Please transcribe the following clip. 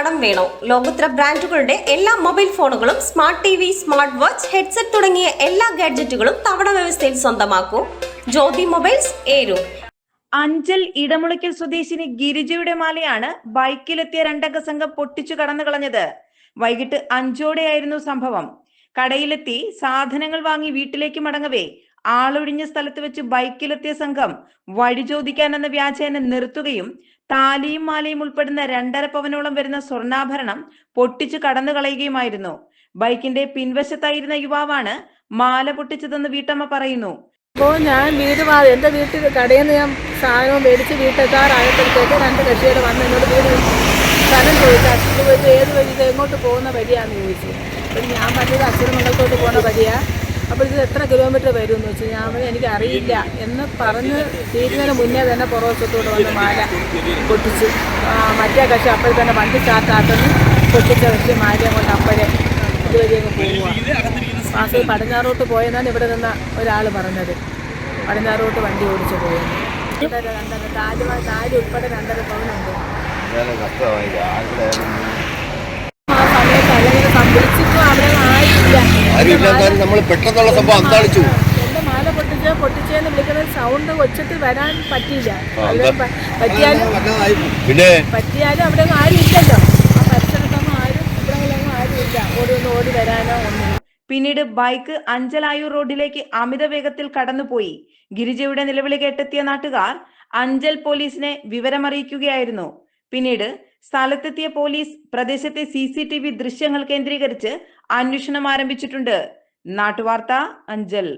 കടം വേണോ? ലോകോത്തര ബ്രാൻഡുകളുടെ എല്ലാ മൊബൈൽ ഫോണുകളും smart T V smart watch headset തുടങ്ങിയ എല്ലാ ഗാഡ്ജറ്റുകളും തവണ വ്യവസ്ഥയിൽ സ്വന്തമാക്കൂ. ജ്യോതി മൊബൈൽസ് ഏരു. അഞ്ചൽ ഇടമുളയ്ക്കൽ സ്വദേശിനി ഗിരിജയുടെ മാലയാണ് ബൈക്കിലെത്തിയ രണ്ടംഗ സംഘം പൊട്ടിച്ചു കടന്നു കളഞ്ഞത്. വൈകിട്ട് അഞ്ചോടെയായിരുന്നു സംഭവം. കടയിലെത്തി സാധനങ്ങൾ വാങ്ങി വീട്ടിലേക്ക് മടങ്ങവേ ആളൊഴിഞ്ഞ സ്ഥലത്ത് വെച്ച് ബൈക്കിലെത്തിയ സംഘം വഴി ചോദിക്കാൻ എന്ന വ്യാജേന നിർത്തുകയും താലിയും മാലയും ഉൾപ്പെടുന്ന രണ്ടര പവനോളം വരുന്ന സ്വർണാഭരണം പൊട്ടിച്ചു കടന്നു കളയുകയുമായിരുന്നു. ബൈക്കിന്റെ പിൻവശത്തായിരുന്ന യുവാവാണ് മാല പൊട്ടിച്ചതെന്ന് വീട്ടമ്മ പറയുന്നു. അപ്പോൾ ഞാൻ വീട് എന്റെ വീട്ടിൽ കടയിൽ നിന്ന് ഞാൻ സാധനവും മേടിച്ച് വീട്ടെത്താറായപ്പോഴത്തേക്ക് രണ്ട് കക്ഷികൾ വന്ന് എന്നോട് വീട് സ്ഥലം ചോദിച്ചു. അച്ഛൻ ചോദിച്ചു ഏത് വഴി എങ്ങോട്ട് പോകുന്ന വഴിയാന്ന് ചോദിച്ചു. അപ്പം ഞാൻ പറഞ്ഞത് അച്ഛനും മംഗളത്തോട്ട് പോകുന്ന വഴിയാ. അപ്പോൾ ഇത് എത്ര കിലോമീറ്റർ വരും എന്ന് വെച്ചു ഞാൻ പറഞ്ഞു എനിക്ക് അറിയില്ല എന്ന് പറഞ്ഞ് തീരുന്നതിന് മുന്നേ തന്നെ പുറവശത്തോട് വന്ന് മാല പൊട്ടിച്ച് മറ്റേ കക്ഷി അപ്പോഴെ തന്നെ വണ്ടി സ്റ്റാർട്ടാക്കുന്നു പൊട്ടിച്ച കക്ഷി മാല കൊണ്ട് അപ്പോഴേ ഇതുവഴി അങ്ങ് പോവുക വാസു പടിഞ്ഞാറോട്ട് പോയെന്നാണ് ഇവിടെ നിന്ന് ഒരാൾ പറഞ്ഞത്. പടിഞ്ഞാറോട്ട് വണ്ടി ഓടിച്ചു പോയെന്ന്. രണ്ടര രണ്ടര താജ് താജ് ഉൾപ്പെടെ രണ്ടര പവനുണ്ട്. ആരുമില്ലാത്ത നമ്മൾ പെട്ടെന്നുള്ള സംഭവം അന്താളിച്ചു എന്റെ മാല പൊട്ടിച്ച് പൊട്ടിച്ചേന്ന് വിളിക്കുന്ന സൗണ്ട് വെച്ചിട്ട് വരാൻ പറ്റിയില്ല. പറ്റിയാലും പിന്നെ? പറ്റിയാലും അവിടെ ആരും ഇല്ലല്ലോ ആ പരിസരത്തൊന്നും ആരും ആരും ഇല്ല ഓടി ഒന്ന് ഓടി വരാനോ ഒന്നും പിന്നീട് ബൈക്ക് അഞ്ചലായൂർ റോഡിലേക്ക് അമിത വേഗത്തിൽ കടന്നുപോയി. ഗിരിജയുടെ നിലവിളി കേട്ടെത്തിയ നാട്ടുകാർ അഞ്ചൽ പോലീസിനെ വിവരമറിയിക്കുകയായിരുന്നു. പിന്നീട് സ്ഥലത്തെത്തിയ പോലീസ് പ്രദേശത്തെ സി സി ടി വി ദൃശ്യങ്ങൾ കേന്ദ്രീകരിച്ച് അന്വേഷണം ആരംഭിച്ചിട്ടുണ്ട്. നാട്ടുവാർത്ത അഞ്ചൽ.